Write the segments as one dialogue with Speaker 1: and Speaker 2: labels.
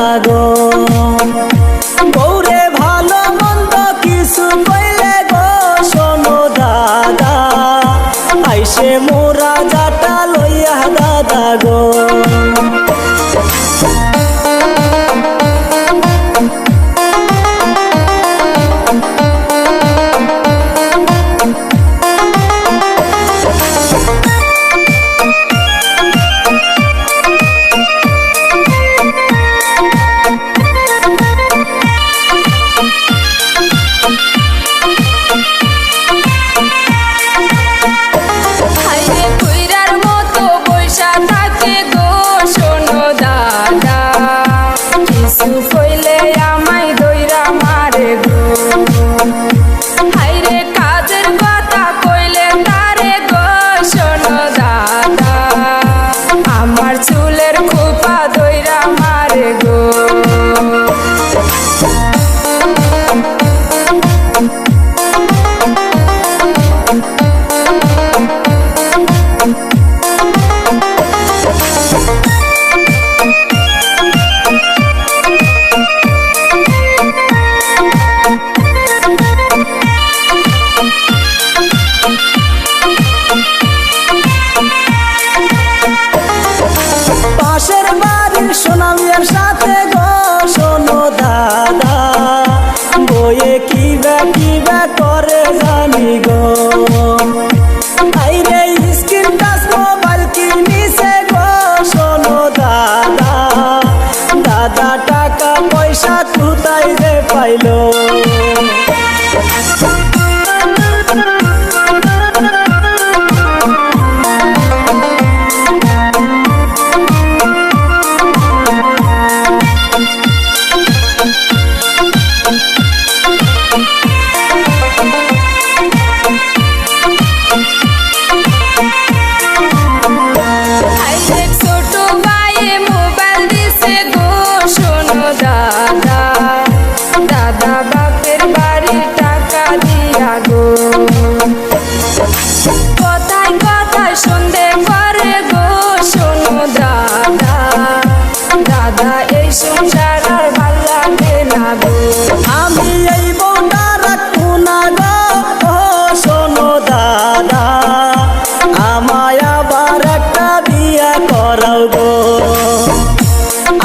Speaker 1: Lagoon বৌরে ভালো মন্দ কিছু পাইলে গো শোনো দাদা। আইসে মোর
Speaker 2: সুখ হইলে আমার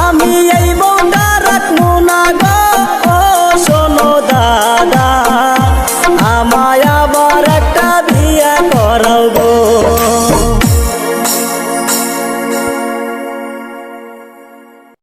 Speaker 1: আমি এই বন্ধা রাখব না আমায় আবার একটা